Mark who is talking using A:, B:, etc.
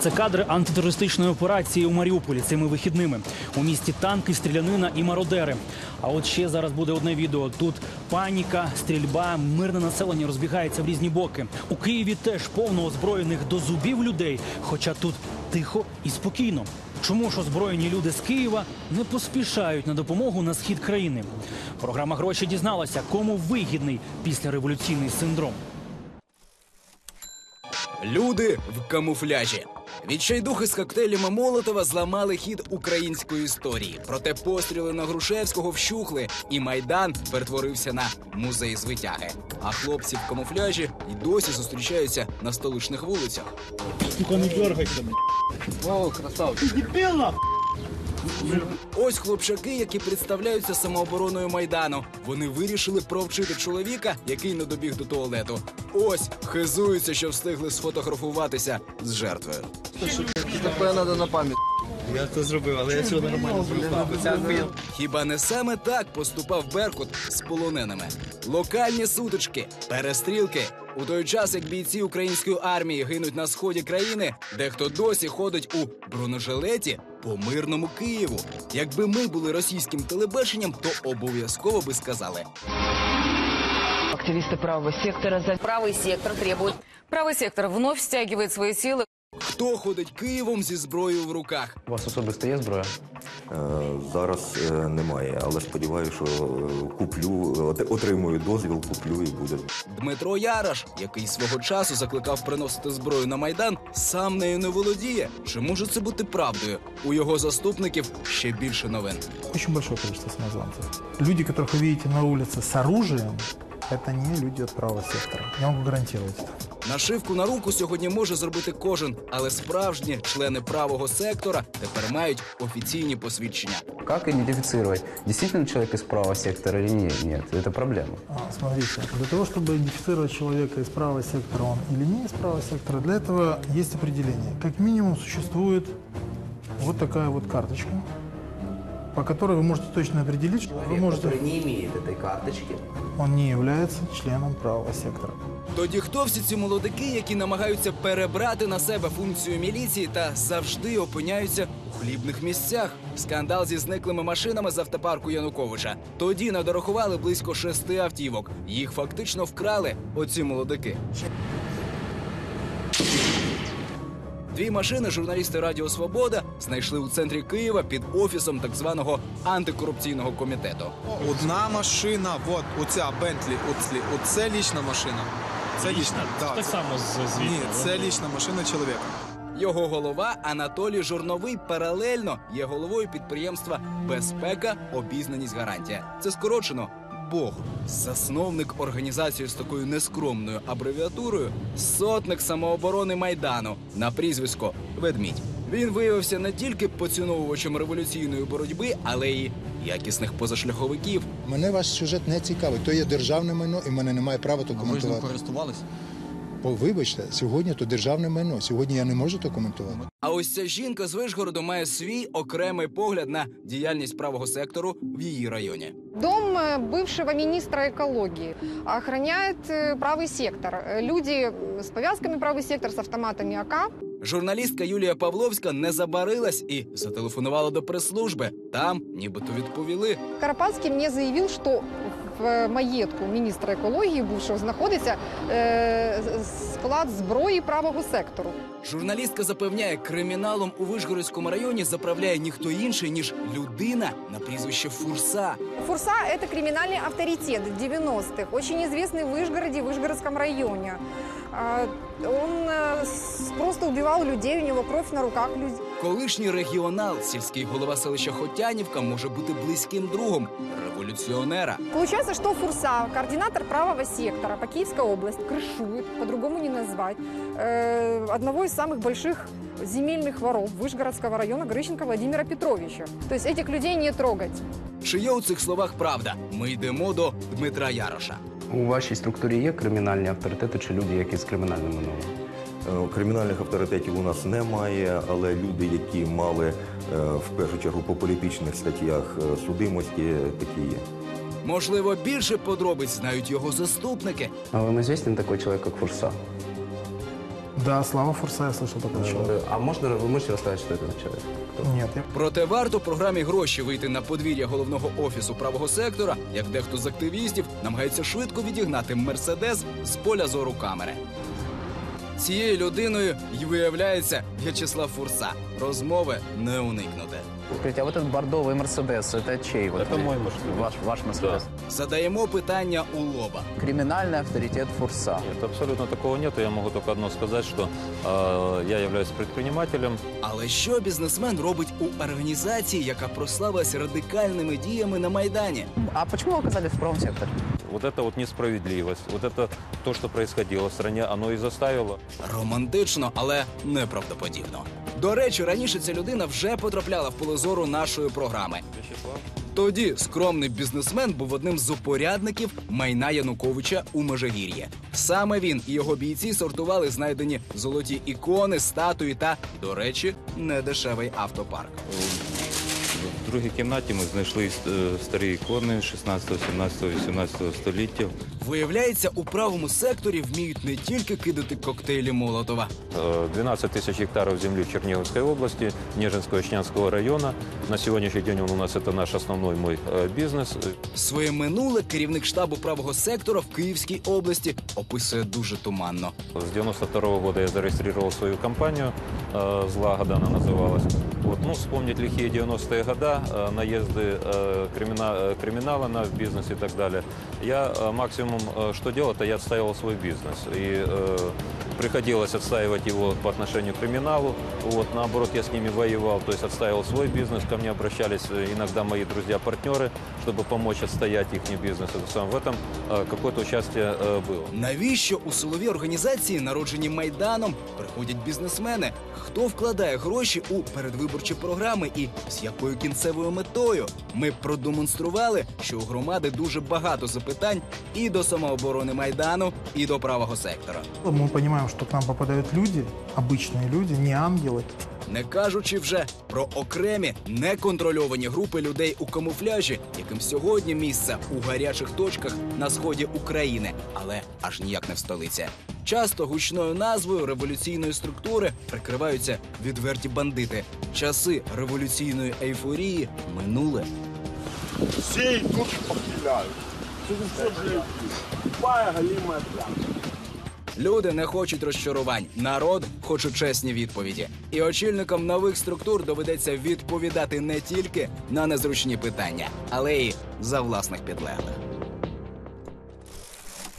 A: Це кадри антитерористичної операції у Маріуполі цими вихідними. У місті танки, стрілянина і мародери. А от ще зараз буде одне відео. Тут паніка, стрільба, мирне населення розбігається в різні боки. У Києві теж повно озброєних до зубів людей, хоча тут тихо і спокійно. Чому ж озброєні люди з Києва не поспішають на допомогу на схід країни? Програма гроші дізналася, кому вигідний післяреволюційний синдром.
B: Люди в камуфляжі. Відчайдухи з коктейлями Молотова зламали хід української історії. Проте постріли на Грушевського вщухли, і майдан перетворився на музей звитяги. А хлопці в камуфляжі й досі зустрічаються на столичних вулицях. Ось хлопчаки, які представляються самообороною майдану. Вони вирішили провчити чоловіка, який не добіг до туалету. Ось хизуються, що встигли сфотографуватися з жертвою.
C: Таке треба на пам'ять.
D: Я це зробив, але я цього нормально зробив.
B: Хіба не саме так поступав Беркут з полоненими? Локальні сутички, перестрілки. У той час, як бійці української армії гинуть на сході країни, дехто досі ходить у бронежилеті по мирному Києву. Якби ми були російським телебаченням, то обов'язково би сказали:
E: Активисты правого сектора за
F: Правый сектор требует... Правый сектор вновь стягивает свои силы.
B: хто ходить Києвом зі зброєю в руках.
G: У вас особисто є зброя?
H: Е, Зараз е, немає, але сподіваюся, що е, куплю, от- отримую дозвіл, куплю і буде.
B: Дмитро Яраш, який свого часу закликав приносити зброю на майдан, сам нею не володіє. Чи може це бути правдою? У його заступників ще більше новин.
I: Очень большое количество самозванцев. Люди, которых вы видите на улице с оружием, это не люди от правого сектора. Я могу гарантировать это.
B: Нашивку на руку сьогодні може зробити кожен, але справжні члени правого сектора тепер мають офіційні посвідчення.
G: Как идентифицировать, действительно человек из правого сектора или нет? Нет, это проблема.
I: А, Смотрите, для того, чтобы идентифицировать человека из правого сектора он или не из правого сектора, для этого есть определение. Как минимум существует вот такая вот карточка, по которой вы можете точно определить, что вы можете,
G: не имеет этой карточки,
I: он не является членом правого сектора.
B: Тоді хто всі ці молодики, які намагаються перебрати на себе функцію міліції та завжди опиняються у хлібних місцях? Скандал зі зниклими машинами з автопарку Януковича. Тоді надорахували близько шести автівок. Їх фактично вкрали оці молодики. Дві машини журналісти Радіо Свобода знайшли у центрі Києва під офісом так званого антикорупційного комітету.
D: Одна машина, от оця Бентлі, оці, оце лічна машина. Це лічна. Да,
A: Так
D: це-
A: само з звідти.
D: Ні, це лічна машина чоловіка.
B: Його голова Анатолій Журновий паралельно є головою підприємства Безпека, обізнаність гарантія. Це скорочено Бог, засновник організації з такою нескромною абревіатурою, сотник самооборони майдану на прізвисько Ведмідь. Він виявився не тільки поціновувачем революційної боротьби, але й якісних позашляховиків.
J: Мене ваш сюжет не цікавить. То є державне майно, і в мене немає права то коментувати.
D: користувалися?
J: О, вибачте, сьогодні то державне майно. Сьогодні я не можу то коментувати.
B: А ось ця жінка з Вишгороду має свій окремий погляд на діяльність правого сектору в її районі.
K: Дом э, бывшего министра экологии охраняет э, правый сектор. Э, Люди э, с повязками правый сектор, с автоматами АК.
B: Журналістка Юлія Павловська не забарилась і зателефонувала до прес-служби. Там нібито відповіли.
K: Карпатський мне заявил, что в маєтку міністра екології бувшого знаходиться е, склад зброї правого сектору.
B: Журналістка запевняє, криміналом у Вишгородському районі заправляє ніхто інший, ніж людина на прізвище Фурса.
K: Фурса – это криминальный авторитет 90-х, очень известный в Вышгороде, Вышгородском районе. А, Он э, с- просто убивал людей, у него кровь на руках людей.
B: Колишній регіонал, сільський голова селища Хотянівка, може бути близьким другом революціонера.
K: Получается, что Фурса, координатор правого сектора по Киевской области, крышует, по-другому не назвать, э, одного из самых больших земельных воров Вышгородского района Грищенко Владимира Петровича. То есть этих людей не трогать.
B: Чи є у цих словах правда? Ми йдемо до Дмитра Яроша.
G: У вашій структурі є кримінальні авторитети чи люди, які з кримінальним минулим?
H: Е, Кримінальних авторитетів у нас немає, але люди, які мали е, в першу чергу по політичних статтях е, судимості, такі є.
B: Можливо, більше подробиць знають його заступники.
G: А вам известен такой человек, как Фурса?
I: Да, Слава Фурса, я слышал такой человек.
G: А можно вы можете рассказать, что это за человек?
I: Нет, я
B: Проте варто програмі гроші вийти на подвір'я головного офісу правого сектора, як дехто з активістів намагається швидко відігнати мерседес з поля зору камери. Цією людиною й виявляється В'ячеслав Фурса. Розмови не уникнути.
G: Скажите, а вот этот бордовый Мерседес, это чей? Вот
E: Это мой Мерседес.
G: Ваш, ваш Мерседес.
B: Задаємо питання у лоба.
G: Криминальный авторитет Фурса.
E: Нет, абсолютно такого нет. Я могу только одно сказать, что э, я являюсь предпринимателем.
B: Але що бізнесмен робить у організації, яка прославилась радикальними діями на майдані?
G: А почему вы оказались в правом секторе?
E: Вот это вот несправедливость, вот это то, что происходило в стране, оно и заставило
B: Романтично, але неправдоподібно. До речі, раніше ця людина вже потрапляла в поле зору нашої програми. Тоді скромний бізнесмен був одним з упорядників майна Януковича у Межигір'ї. Саме він і його бійці сортували знайдені золоті ікони, статуї та, до речі, недешевий автопарк.
E: Другій кімнаті ми знайшли е, старі ікони 16, 17, 18 століття.
B: Виявляється, у правому секторі вміють не тільки кидати коктейлі Молотова,
E: Э, 12 тысяч гектаров земли в Черниговской области, Нежинского и Ичнянского района. На сегодняшний день он у нас это наш основной мой э, бизнес.
B: Своє минуле керівник штабу правого сектора в Київській області описує дуже туманно.
E: С 92 года я зарегистрировал свою компанию, э, «Злагода» она называлась. Вот, ну, вспомнить лихие 90-е года, э, наезды э, кримина- э, криминала на бизнес и так далее. Я э, максимум, э, что делал, это я отстаивал свой бизнес. И э, приходилось отстаивать его по отношению к криминалу. Вот, наоборот, я с ними воевал, то есть отстаивал свой бизнес. Ко мне обращались э, иногда мои друзья-партнеры, чтобы помочь отстоять их бизнес. Это сам в этом э, какое-то участие э, было.
B: Навіщо у силові організації, народжені майданом, приходять бізнесмени? Хто вкладає гроші у передвиборчі програми і з якою кінцевою метою? Ми продемонстрували, що у громади дуже багато запитань і до самооборони майдану, і до правого сектора.
I: Мы понимаем, что к нам попадают люди, обычные люди, не ангелы.
B: Не кажучи вже про окремі неконтрольовані групи людей у камуфляжі, яким сьогодні місце у гарячих точках на сході України, але аж ніяк не в столиці. Часто гучною назвою революційної структури прикриваються відверті бандити. Часи революційної ейфорії минули.
L: Всі йдуть похиляють. Це все блядь. Тупая галімая пляшка.
B: Люди не хочуть розчарувань. Народ хоче чесні відповіді. І очільникам нових структур доведеться відповідати не тільки на незручні питання, але й за власних підлеглих.